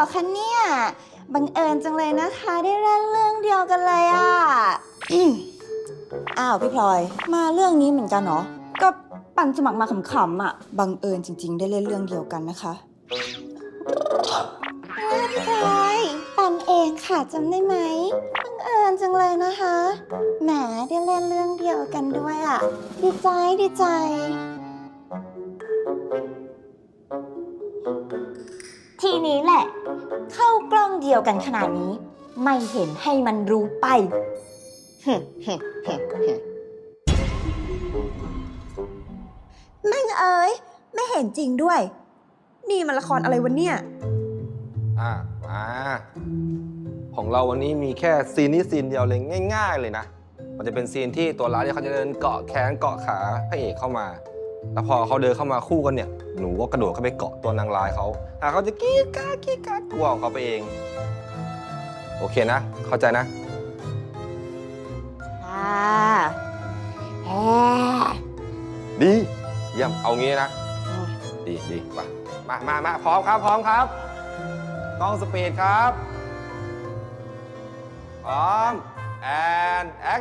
รอคะเนี่ย บังเอิญจังเลยนะคะ ได้เล่นเรื่องเดียวกันเลยอะอืมอ้าวพี่พลอย มาเรื่องนี้เหมือนกันเหรอ ก็ปั่นสมัครมาขำๆอะ บังเอิญจริง ๆ ได้เล่นเรื่องเดียวกันนะคะพี่พลอย ปั่นเองค่ะจำได้ไหม บังเอิญจังเลยนะคะ แหมได้เล่นเรื่องเดียวกันด้วยอะ ดีใจดีใจ ทีนี้แหละ เข้ากล้องเดียวกันขนาดนี้ ไม่เห็นให้มันรู้ไป แม่งเอ้ย ไม่เห็นจริงด้วย นี่มันละครอะไรวะเนี่ย อะมาของเราวันนี้มีแค่ซีนนี้ซีนเดียวเลยง่าย ๆ เลยนะ มันจะเป็นซีนที่ตัวร้ายเนี่ยเขาจะเดินเกาะแขนเกาะขาพระเอกเข้ามา แล้วพอเขาเดินเข้ามาคู่กันเนี่ย หนูก็กระโดดเข้าไปเกาะตัวนางร้ายเขาอะเขาจะกรีดกราดกรีดกราดกลัวของเขาไปเอง โอเคนะ เข้าใจนะ ค่ะแฮดีเยี่ยมเอางี้นะ ดีดีมามามามาพร้อมครับ พร้อมครับกล้องสปีดครับ พร้อมแอนแอค